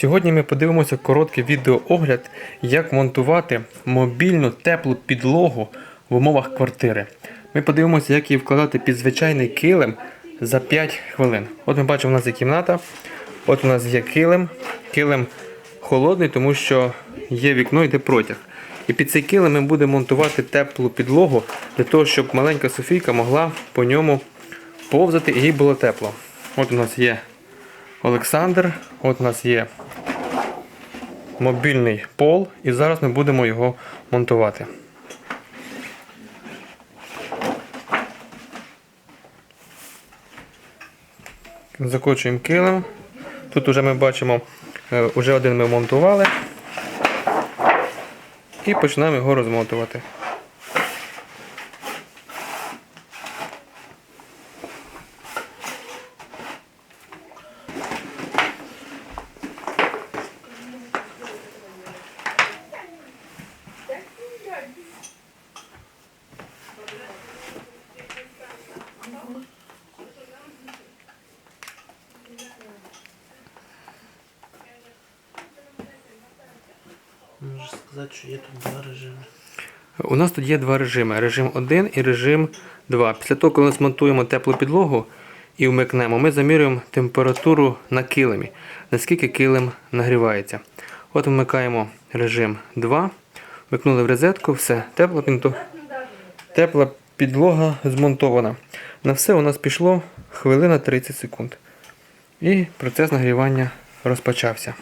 Сьогодні ми подивимося короткий відеоогляд, як монтувати мобільну теплу підлогу в умовах квартири. Ми подивимося, як її вкладати під звичайний килим за 5 хвилин. От ми бачимо, у нас є кімната, от у нас є килим. Килим холодний, тому що є вікно, йде протяг. І під цей килим ми будемо монтувати теплу підлогу для того, щоб маленька Софійка могла по ньому повзати і їй було тепло. От у нас є Олександр, от у нас є мобільний пол, і зараз ми будемо його монтувати. Закочуємо килим. Тут вже ми бачимо, е, вже один ми монтували. І починаємо його розмотувати. Можна сказати, що є тут два режими. У нас тут є два режими: режим 1 і режим 2. Після того, коли ми змонтуємо теплу підлогу і вмикнемо, ми замірюємо температуру на килимі, наскільки килим нагрівається. От вмикаємо режим 2, вмикнули в розетку, все, тепла, тепла підлога змонтована. На все у нас пішло хвилина 30 секунд. І процес нагрівання розпочався.